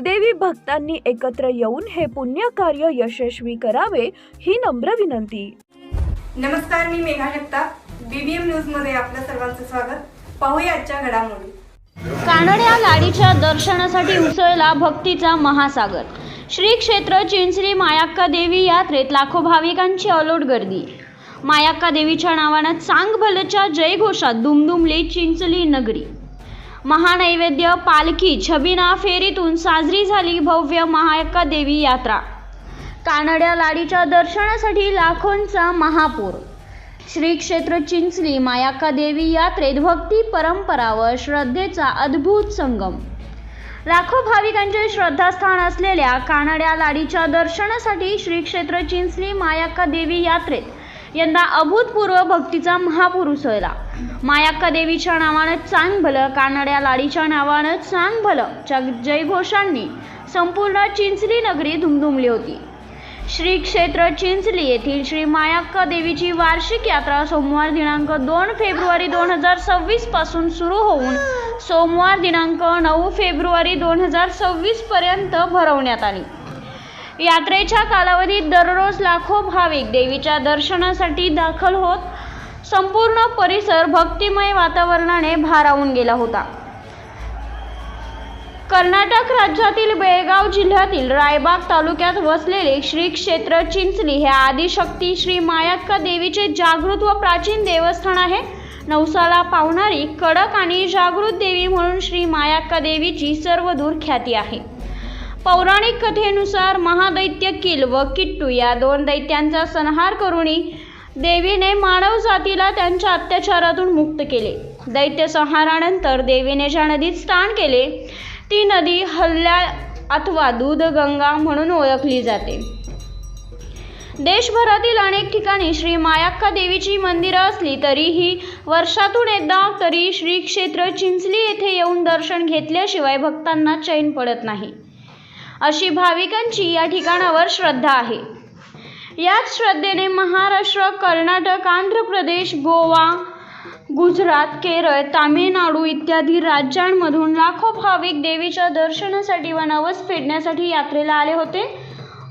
देवी भक्तांनी एकत्र येऊन हे पुण्य कार्य यशस्वी करावे ही नम्र विनंती. नमस्कार मी मेघा जगताप बीबीएम न्यूजमध्ये आपलं सर्वांचं स्वागत. पाहूया आजच्या घडामोडी. कानड्या लाडीच्या दर्शनासाठी उसळला भक्तीचा महासागर. श्री क्षेत्र चिंचली मायाक्का देवी यात्रेत लाखो भाविकांची अलोट गर्दी. मायाक्का देवीच्या नावानं चांग भलच्या जयघोषात दुमदुमली चिंचली नगरी. महानैवेद्य पालखी छबिना फेरीतून साजरी झाली भव्य मायाक्का देवी यात्रा. कानड्या लाडीच्या दर्शनासाठी लाखोंचा महापूर. श्री क्षेत्र चिंचली मायाक्का देवी यात्रेत भक्ती परंपरा व श्रद्धेचा अद्भुत संगम. लाखो भाविकांचे श्रद्धास्थान असलेल्या कानड्या लाडीच्या दर्शनासाठी श्री क्षेत्र चिंचली मायाक्का देवी यात्रेत यंदा अभूतपूर्व भक्तीचा महापुरुष होयला. मायाक्का देवीच्या नावानं चांग भलं कानड्या लाडीच्या नावानं चांग भलं च्या जयघोषांनी संपूर्ण चिंचली नगरी धुमधुमली होती. श्री क्षेत्र चिंचली येथील श्री मायाक्का देवीची वार्षिक यात्रा सोमवार दिनांक दोन फेब्रुवारी दोन हजार सव्वीसपासून सुरू होऊन सोमवार दिनांक नऊ फेब्रुवारी दोन हजार सव्वीस पर्यंत भरवण्यात आली. यात्रेच्या कालावधीत दररोज लाखो भाविक देवीच्या दर्शनासाठी दाखल होत संपूर्ण परिसर भक्तिमय वातावरणाने भारावून गेला होता. कर्नाटक राज्यातील बेळगाव जिल्ह्यातील रायबाग तालुक्यात वसलेले श्री क्षेत्र चिंचली हे आदिशक्ती श्री मायाक्का देवीचे जागृत व प्राचीन देवस्थान आहे. नवसाला पावणारी कडक आणि जागृत देवी म्हणून श्री मायाक्का देवीची सर्वदूर ख्याती आहे. पौराणिक कथेनुसार महादैत्य किल व किट्टू या दोन दैत्यांचा संहार करूनही देवीने मानव जातीला त्यांच्या अत्याचारातून मुक्त केले. दैत्य संहारानंतर देवीने ज्या नदीत स्नान केले ती नदी हल्ल्या अथवा दूधगंगा म्हणून ओळखली जाते. देशभरातील अनेक ठिकाणी श्री मायाक्का देवीची मंदिरं असली तरीही वर्षातून एकदा तरी श्री क्षेत्र चिंचली येथे येऊन दर्शन घेतल्याशिवाय भक्तांना चैन पडत नाही. अशी भाविकांची या ठिकाणावर श्रद्धा आहे. याच श्रद्धेने महाराष्ट्र कर्नाटक आंध्र प्रदेश गोवा गुजरात केरळ तामिळनाडू इत्यादी राज्यांमधून लाखो भाविक देवीच्या दर्शनासाठी व नवस फेडण्यासाठी यात्रेला आले होते.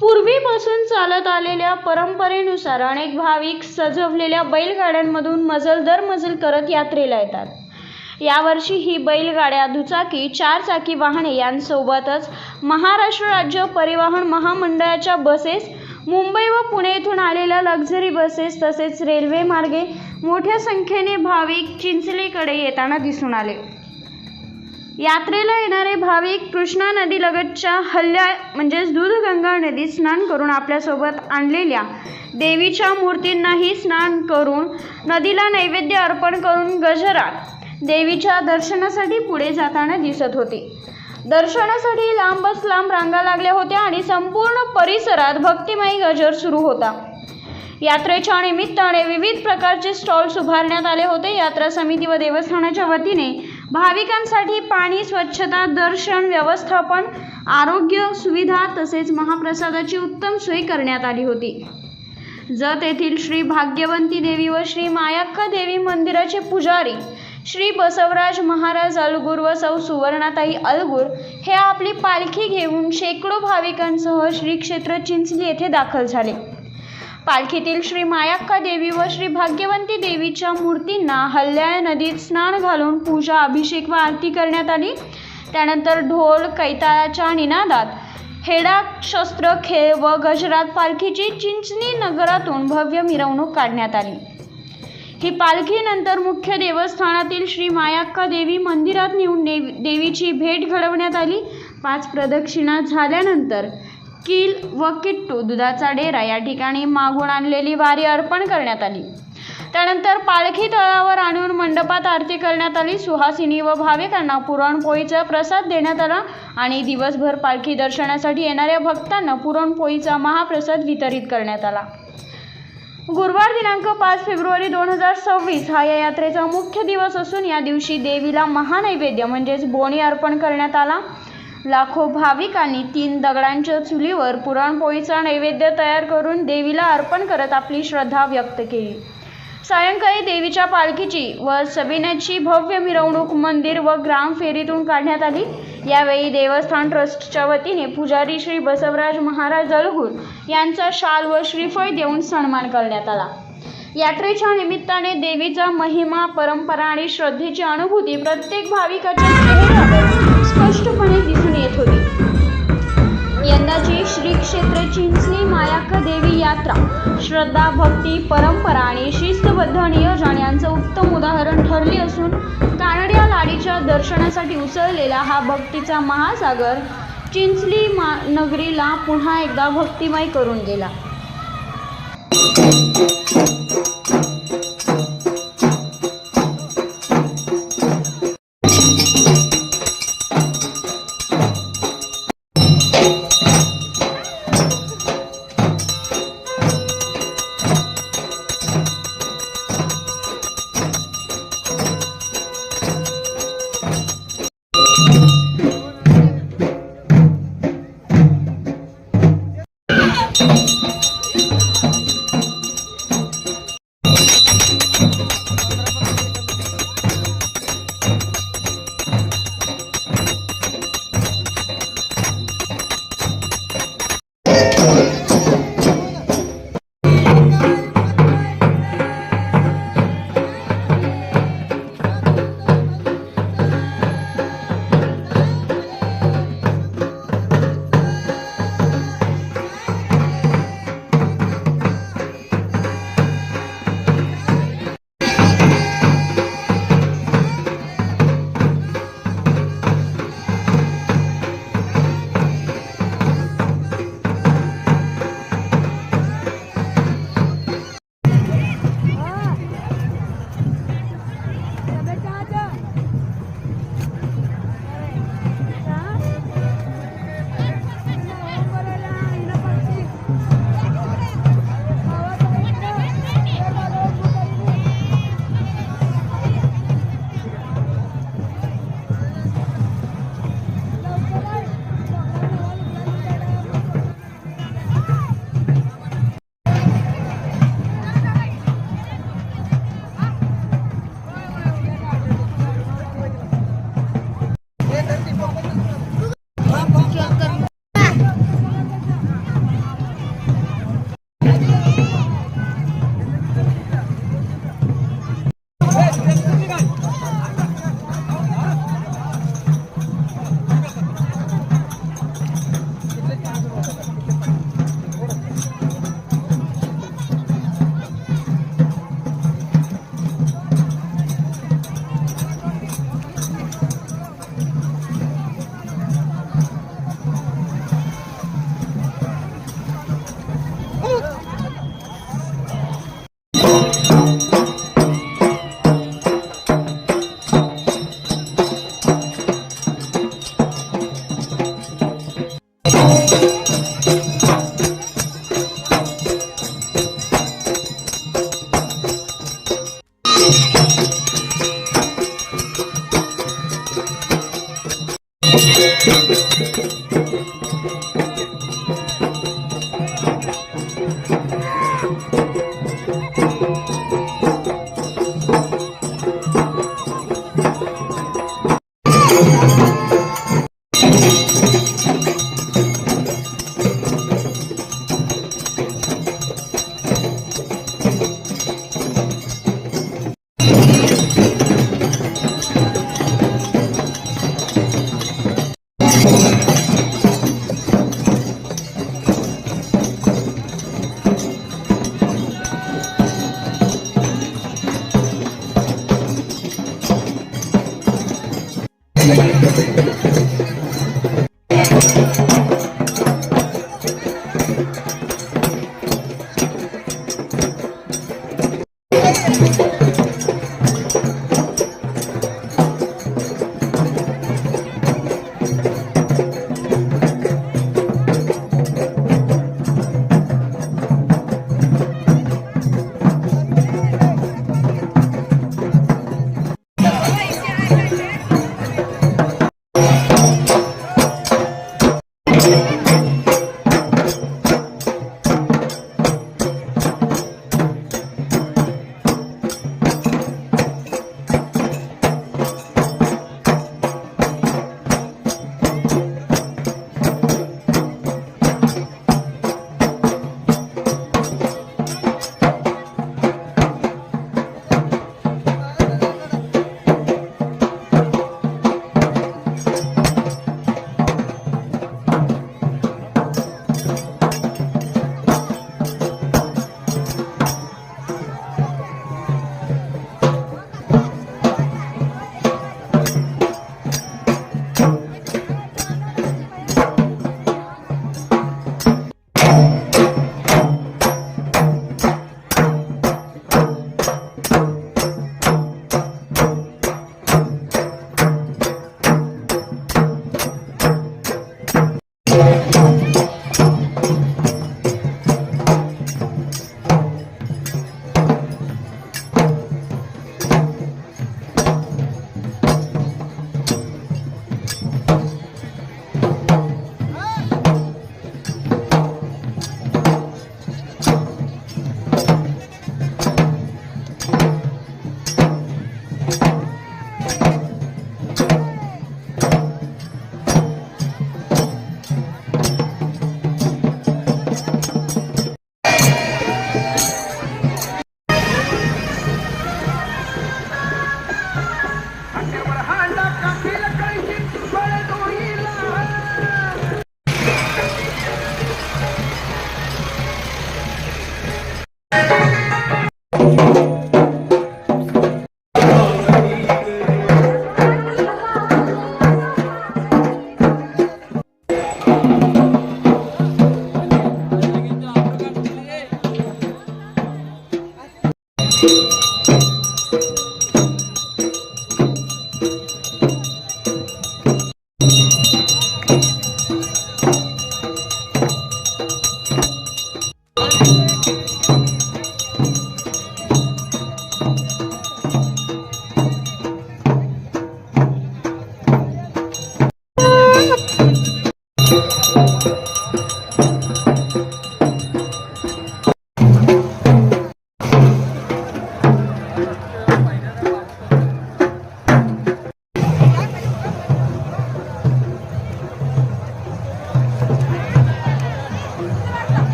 पूर्वीपासून चालत आलेल्या परंपरेनुसार अनेक भाविक सजवलेल्या बैलगाड्यांमधून मजल दर मजल करत यात्रेला येतात. यावर्षी ही बैलगाड्या दुचाकी चारचाकी वाहने यांसोबतच महाराष्ट्र राज्य परिवहन महामंडळाच्या बसेस मुंबई व पुणे येथून आलेल्या लक्झरी बसेस तसेच रेल्वे मार्गे मोठ्या संख्येने भाविक चिंचलीकडे येताना दिसून आले. यात्रेला येणारे भाविक कृष्णा नदीलगतच्या हल्ल्या म्हणजेच दूधगंगा नदीत स्नान करून आपल्यासोबत आणलेल्या देवीच्या मूर्तींनाही स्नान करून नदीला नैवेद्य अर्पण करून गजरात देवीच्या दर्शनासाठी पुढे जाताना दिसत होती. दर्शनासाठी लांबच लांब रांगा लागल्या होत्या आणि संपूर्ण परिसरात भक्तिमयी गजर सुरू होता. यात्रेच्या निमित्ताने विविध प्रकारचे स्टॉल्स उभारण्यात आले होते. यात्रा समिती व देवस्थानाच्या वतीने भाविकांसाठी पाणी स्वच्छता दर्शन व्यवस्थापन आरोग्य सुविधा तसेच महाप्रसादाची उत्तम सोय करण्यात आली होती. जत येथील श्री भाग्यवंती देवी व श्री मायाक्का देवी मंदिराचे पुजारी श्री बसवराज महाराज अलगूर व सौ सुवर्णाताई अलगूर हे आपली पालखी घेऊन शेकडो भाविकांसह श्री क्षेत्र चिंचली येथे दाखल झाले. पालखीतील श्री मायाक्का देवी व श्री भाग्यवंती देवीच्या मूर्तींना हल्ल्या नदीत स्नान घालून पूजा अभिषेक व आरती करण्यात आली. त्यानंतर ढोल कैताळाच्या निनादात हेडा शस्त्र खेळ व गजरात पालखीची चिंचणी नगरातून भव्य मिरवणूक काढण्यात आली. ही पालखी नंतर मुख्य देवस्थानातील श्री मायाक्का देवी मंदिरात नेऊन देवी देवीची भेट घडवण्यात आली. पाच प्रदक्षिणा झाल्यानंतर किल व किट्टू दुधाचा डेरा या ठिकाणी मागून आणलेली वारी अर्पण करण्यात आली. त्यानंतर पालखी तळावर आणून मंडपात आरती करण्यात आली. सुहासिनी व भाविकांना पुरणपोळीचा प्रसाद देण्यात आला आणि दिवसभर पालखी दर्शनासाठी येणाऱ्या भक्तांना पुरणपोळीचा महाप्रसाद वितरित करण्यात आला. गुरुवार दिनांक पाच फेब्रुवारी दोन हजार सव्वीस हा या यात्रेचा मुख्य दिवस असून या दिवशी देवीला महानैवेद्य म्हणजेच बोणी अर्पण करण्यात आला. लाखो भाविकांनी तीन दगडांच्या चुलीवर पुरणपोळीचा नैवेद्य तयार करून देवीला अर्पण करत आपली श्रद्धा व्यक्त केली. सायंकाळी देवीच्या पालखीची व सबिनाची भव्य मिरवणूक मंदिर व ग्राम फेरीतून काढण्यात आली. यावेळी देवस्थान ट्रस्टच्या वतीने पुजारी श्री बसवराज महाराज जळगूर यांचा शाल व श्रीफळ देऊन सन्मान करण्यात आला. यात्रेच्या निमित्ताने देवीचा महिमा परंपरा आणि श्रद्धेची अनुभूती प्रत्येक भाविकाच्या यात्रा. श्रद्धा भक्ती परंपरा आणि शिस्तबद्ध नियोजन यांचं उत्तम उदाहरण ठरली असून कानड्या लाडीच्या दर्शनासाठी उसळलेला हा भक्तीचा महासागर चिंचली मा नगरीला पुन्हा एकदा भक्तिमय करून गेला.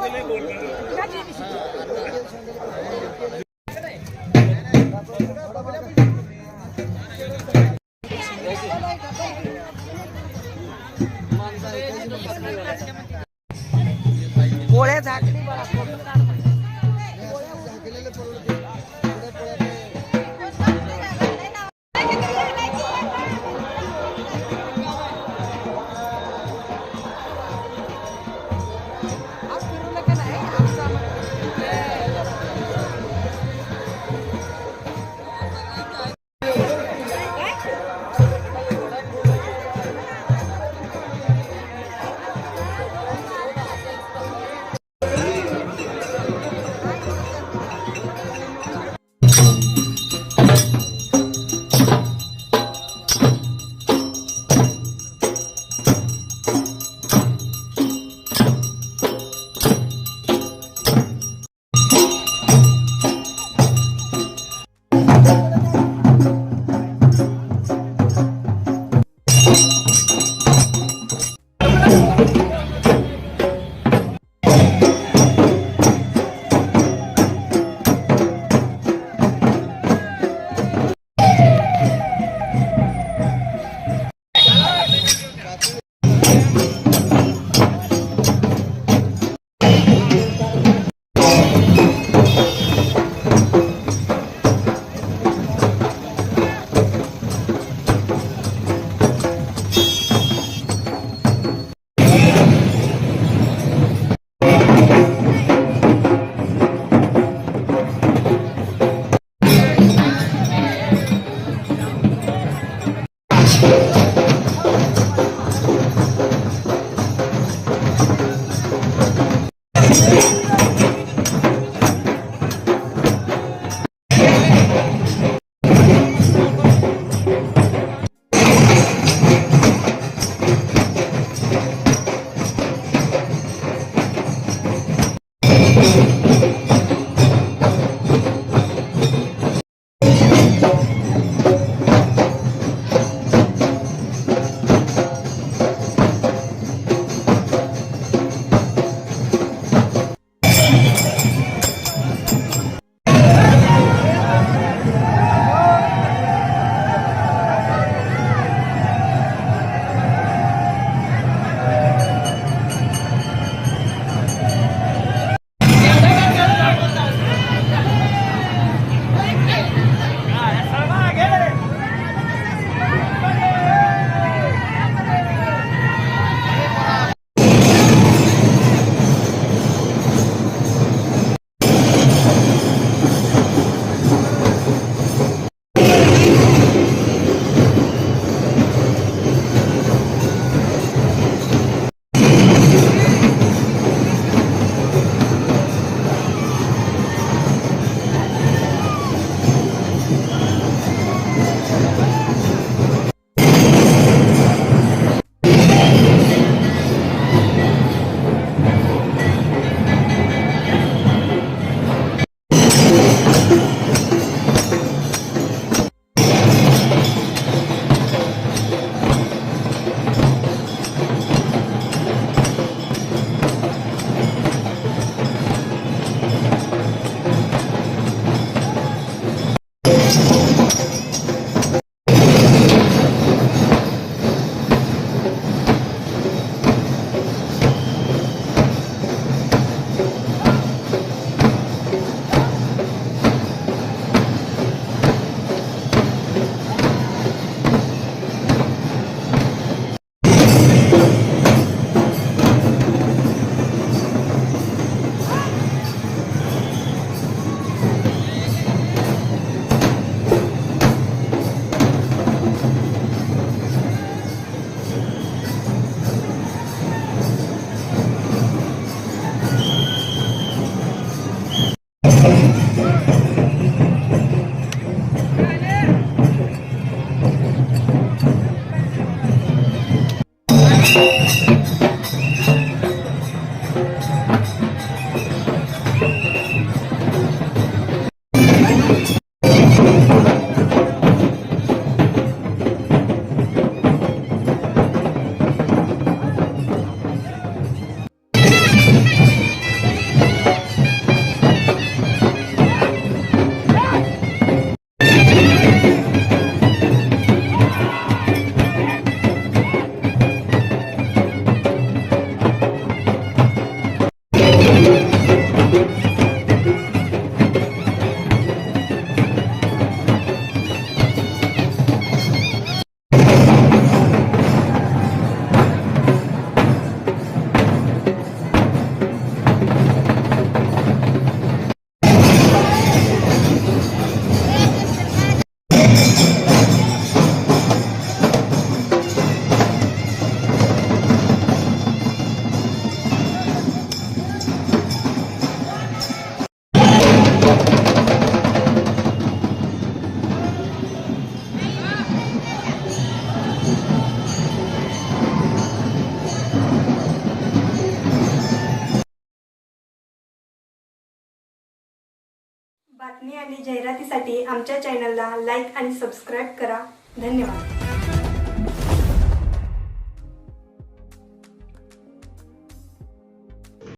पोळ्या आमच्या चॅनलला लाईक आणि सबस्क्राईब करा. धन्यवाद.